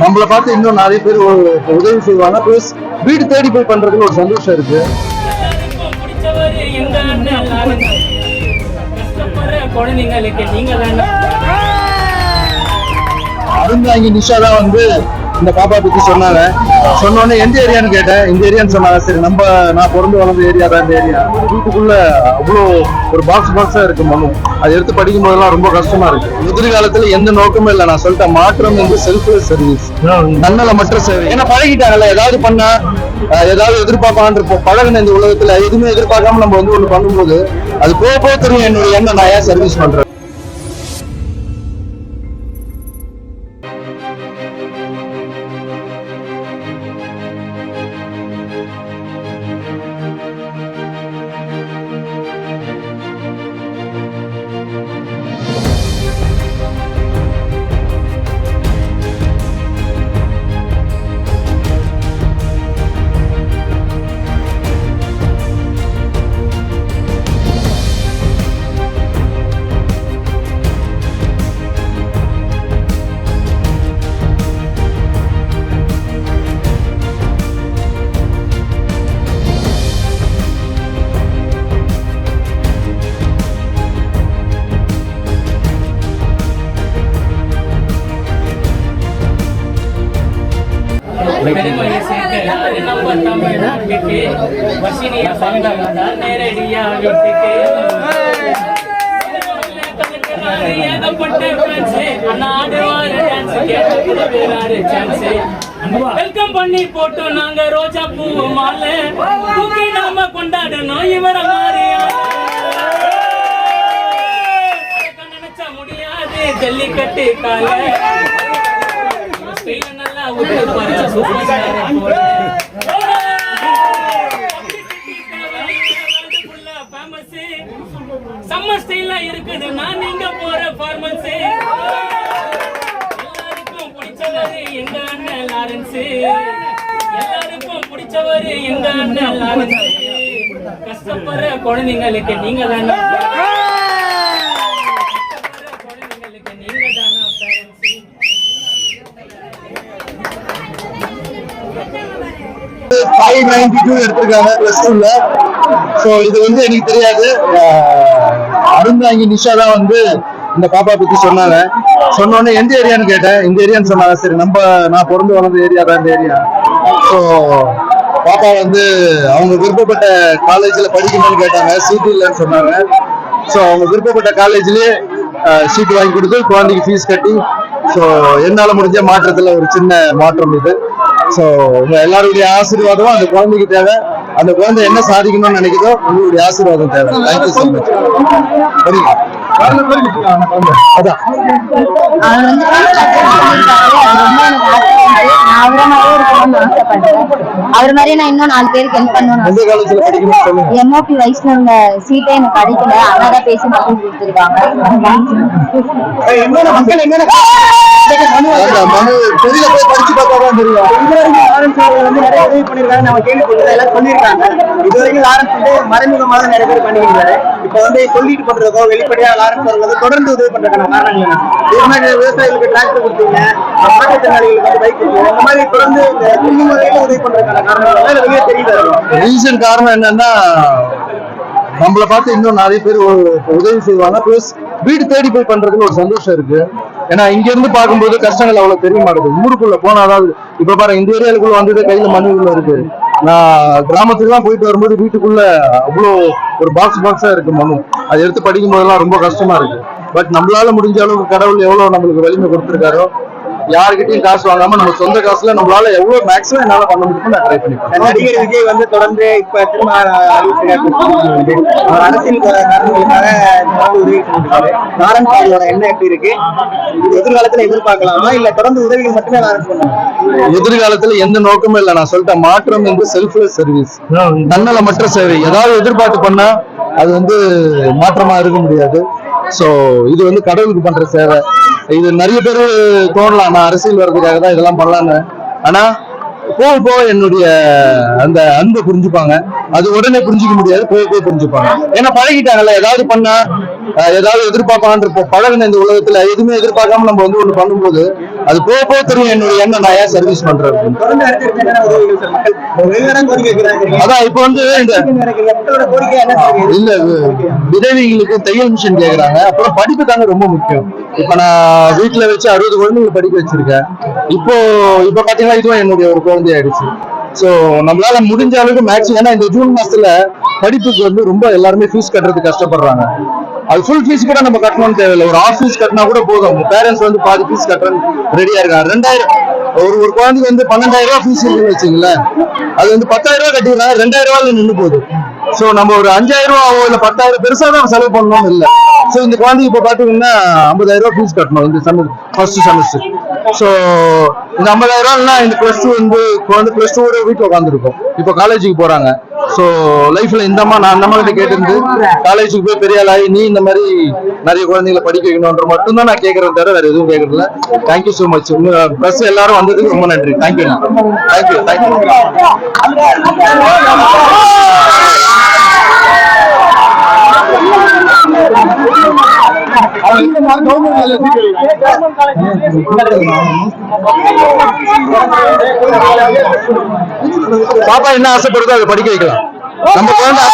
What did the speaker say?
நம்மளை பார்த்து இன்னும் நிறைய பேர் ஒரு- உதவி செய்வாங்க. ப்ளஸ் வீடு தேடி போய் பண்றதுல ஒரு சந்தோஷம் இருக்கு. அருந்தாங்கி நிஷா தான் வந்து இந்த பாப்பா பத்தி சொன்னாங்க. சொன்ன உடனே எந்த ஏரியான்னு கேட்டேன். இந்த ஏரியான்னு சொன்னாங்க. சரி நம்ம நான் பிறந்து வளர்ந்த ஏரியா தான் இந்த ஏரியா வீட்டுக்குள்ள அவ்வளோ ஒரு பாக்ஸ் பாக்ஸா இருக்கு மனு. அதை எடுத்து படிக்கும் போதெல்லாம் ரொம்ப கஷ்டமா இருக்கு. எதிர்காலத்துல எந்த நோக்கமும் இல்லை. நான் சொல்லிட்டேன் மாற்றம் வந்து செல்ஃப்லெஸ் சர்வீஸ் நன்னலமற்ற சேவை. ஏன்னா பழகிட்டாங்கல்ல ஏதாவது பண்ணா ஏதாவது எதிர்பார்ப்பான்னு இருப்போம் பழகின இந்த உலகத்துல எதுவுமே எதிர்பார்க்காம நம்ம வந்து ஒண்ணு பண்ணும்போது அது போக போக தெரியும் என்னுடைய எண்ணம் நான் ஏன் சர்வீஸ் பண்றேன் ஏகப்பட்ட அண்ணா வெல்கம் பண்ணி போட்டு நாங்க ரோஜா பூ மாலை நாம கொண்டாடணும். இவர மாதிரி. நினைச்சா முடியாது. ஜல்லிக்கட்டு கால. ஸ்டைல நல்லா ஸ்டைலா இருக்குது நான் நீங்க போற ஃபார்மன்ஸ் எல்லாருக்கும் பிடிச்சவரு எங்க அண்ணன் லாரன்ஸ் எல்லாருக்கும் பிடிச்சவரு எங்க அண்ணன் லாரன்ஸ் கஷ்டப்படுற குழந்தைங்களுக்கு நீங்க தானே கஷ்டப்படுற குழந்தைங்களுக்கு நீங்க தானே பேரண்ட்ஸ் ஃபைவ் நைன்டி டூ எடுத்திருக்காங்க பிளஸ் டூல ஸோ இது வந்து எனக்கு தெரியாது. அஹ், அருந்தாங்கி நிஷா தான் வந்து இந்த பாப்பா பத்தி சொன்னாங்க. சொன்னோடனே எந்த ஏரியான்னு கேட்டேன். இந்த ஏரியான்னு சொன்னாங்க. சரி நம்ம நான் பிறந்து வளர்ந்த ஏரியா தான் இந்த ஏரியா ஸோ பாப்பா வந்து அவங்க விருப்பப்பட்ட காலேஜில் படிக்கணும்னு கேட்டாங்க. சீட்டு இல்லைன்னு சொன்னாங்க. ஸோ அவங்க விருப்பப்பட்ட காலேஜ்லயே சீட் வாங்கி கொடுத்து குழந்தைக்கு ஃபீஸ் கட்டி ஸோ என்னால் முடிஞ்ச மாற்றத்தில் ஒரு சின்ன மாற்றம் இது. ஸோ உங்க எல்லாருடைய ஆசீர்வாதமும் அந்த குழந்தைக்கு தேவை. அந்த குழந்தை என்ன சாதிக்கணும்னு நினைக்குதோ உங்களுடைய ஆசீர்வாதம் தேவை. தேங்க்யூ ஸோ மச் சரிங்களா? அதான். அவர் மாதிரியே நான் இன்னும் நாலு பேருக்கு ஹெல்ப் சொல்லுங்க. எம்ஓபி வைஷ்ணவங்க சீட்டே எனக்கு கிடைக்கல. தான் பேசி மட்டும் கொடுத்துருக்காங்க. மனு போய் படிச்சு பார்த்தா தெரியும். வந்து நிறைய உதவி பண்ணிருக்காங்க நம்ம கேள்விப்பட்டது எல்லாம் சொல்லியிருக்காங்க. இது வரைக்கும் லாரன்ஸ் வந்து மறைமுகமாக நிறைய பேர் பண்ணிக்கிறாரு இப்ப வந்து சொல்லிட்டு பண்றதோ வெளிப்படையா லாரன்ஸ் வந்து தொடர்ந்து உதவி பண்றதுக்கான இது மாதிரி விவசாயிகளுக்கு டிராக்டர் கொடுத்தீங்க மாற்றுத்திறனாளிகளுக்கு வந்து பைக் கொடுத்தீங்க. இந்த மாதிரி தொடர்ந்து இந்த உதவி பண்றதுக்கான? இல்ல வெளியே தெரியுது ரீசன் காரணம் என்னன்னா நம்மளை பார்த்து இன்னும் நிறைய பேர் ஒரு- உதவி செய்வாங்க. பிளஸ் வீடு தேடி போய் பண்றதுல ஒரு சந்தோஷம் இருக்கு. ஏன்னா இங்க இருந்து பார்க்கும்போது கஷ்டங்கள் அவ்வளவு தெரிய மாட்டேங்குது ஊருக்குள்ள போனா அதாவது இப்ப பாரு இந்த ஏரியாவுக்குள்ள வந்தது கையில மணி உள்ள இருக்கு. நான் கிராமத்துக்குலாம் போயிட்டு வரும்போது வீட்டுக்குள்ள அவ்வளோ ஒரு பாக்ஸ் பாக்ஸா இருக்கு மனு அதை எடுத்து படிக்கும் போதெல்லாம் ரொம்ப கஷ்டமா இருக்கு. பட் நம்மளால முடிஞ்ச அளவுக்கு கடவுள் எவ்வளவு நம்மளுக்கு வலிமை கொடுத்துருக்காரோ யாருக்கிட்டையும் காசு வாங்காம நம்ம சொந்த காசுல நம்மளால எவ்வளவு மேக்ஸிமம் என்னால பண்ண முடியுமோ நான் ட்ரை பண்ணிப்பேன் நடிகர் விஜய் வந்து தொடர்ந்து இப்ப திரும்ப அரசியல் காரணங்களுக்காக லாரன்ஸ் அவரோட எண்ணம் எப்படி இருக்கு? எதிர்காலத்துல எதிர்பார்க்கலாமா? இல்ல தொடர்ந்து உதவிகள் மட்டுமே பண்ணுவாங்க எதிர்காலத்துல எந்த நோக்கமும் இல்லை. நான் சொல்லிட்டேன் மாற்றம் வந்து செல்ஃப்லெஸ் சர்வீஸ் நன்னலமற்ற சேவை. ஏதாவது எதிர்பார்த்து பண்ணா அது வந்து மாற்றமாக இருக்க முடியாது. ஸோ இது வந்து கடவுளுக்கு பண்ணுற சேவை. இது நிறைய பேர் தோணலாம். நான் அரசியல் வர்றதுக்காக தான் இதெல்லாம் பண்ணலான்னு ஆனால் போக போக என்னுடைய அந்த அன்பை புரிஞ்சுப்பாங்க. அது உடனே புரிஞ்சுக்க முடியாது. போக போக புரிஞ்சுப்பாங்க. ஏன்னா பழகிட்டாங்கல்ல. ஏதாவது பண்ணா ஏதாவது எதிர்பார்ப்பான்னு இருப்போம். பழகின இந்த உலகத்துல எதுவுமே எதிர்பார்க்காம நம்ம வந்து ஒண்ணு பண்ணும்போது அது போக போக தெரியும் என்னுடைய எண்ணம் நான் ஏன் சர்வீஸ் பண்றேன் அதான் இப்போ வந்து? இல்ல விதவைகளுக்கு தையல் மிஷின் கேக்குறாங்க. அப்புறம் படிப்பு தாங்க ரொம்ப முக்கியம். இப்ப நான் வீட்டுல வச்சு அறுபது குழந்தைங்க படிக்க வச்சிருக்கேன். இப்போ இப்போ பாத்தீங்கன்னா இதுவும் என்னுடைய ஒரு குழந்தை ஆயிடுச்சு. சோ நம்மளால முடிஞ்ச அளவுக்கு மேக்ஸிமம் ஏன்னா இந்த ஜூன் மாசத்துல படிப்புக்கு வந்து ரொம்ப எல்லாருமே ஃபீஸ் கட்டுறதுக்கு கஷ்டப்படுறாங்க. அது ஃபுல் ஃபீஸ் கூட நம்ம கட்டணும்னு தேவையில்லை. ஒரு ஆஃப் ஃபீஸ் கட்டினா கூட போதும். பேரண்ட்ஸ் வந்து பாதி ஃபீஸ் கட்டுறேன் ரெடியா இருக்காங்க. ரெண்டாயிரம் ஒரு ஒரு குழந்தைக்கு வந்து பன்னெண்டாயிரம் ரூபாய் ஃபீஸ் இருக்குன்னு வச்சுங்களேன் அது வந்து பத்தாயிரம் ரூபாய் கட்டிடுறாங்க ரெண்டாயிரம் ரூபாயில நின்று போகுது. சோ நம்ம ஒரு அஞ்சாயிரம் ரூபாவோ இல்ல பத்தாயிரம் பெருசா தான் செலவு பண்ணணும் இல்ல. சோ இந்த குழந்தைக்கு இப்ப பாத்தீங்கன்னா ஐம்பதாயிரம் ரூபாய் ஃபீஸ் கட்டணும் இந்த செமஸ்டர் ஃபர்ஸ்ட் செமஸ்டர் ஸோ இந்த ஐம்பதாயிரம் ரூபாய்னா இந்த ப்ளஸ் டூ வந்து குழந்தை ப்ளஸ் டூ வீட்டில் உட்காந்துருக்கும் இப்போ காலேஜுக்கு போகிறாங்க ஸோ லைஃப்பில் இந்த அம்மா நான் அந்த அம்மா கிட்ட கேட்டிருந்து காலேஜுக்கு போய் பெரிய ஆளாகி நீ இந்த மாதிரி நிறைய குழந்தைங்களை படிக்க வைக்கணுன்ற மட்டும் தான் நான் கேட்கறேன் தவிர வேறு எதுவும் கேட்கறதில்ல. தேங்க்யூ ஸோ மச் உங்க ப்ளஸ் எல்லாரும் வந்ததுக்கு ரொம்ப நன்றி. தேங்க்யூ தேங்க்யூ தேங்க்யூ பாப்பா என்ன ஆசைப்படுதோ அதை படிக்க வைக்கலாம் நம்ம குழந்தை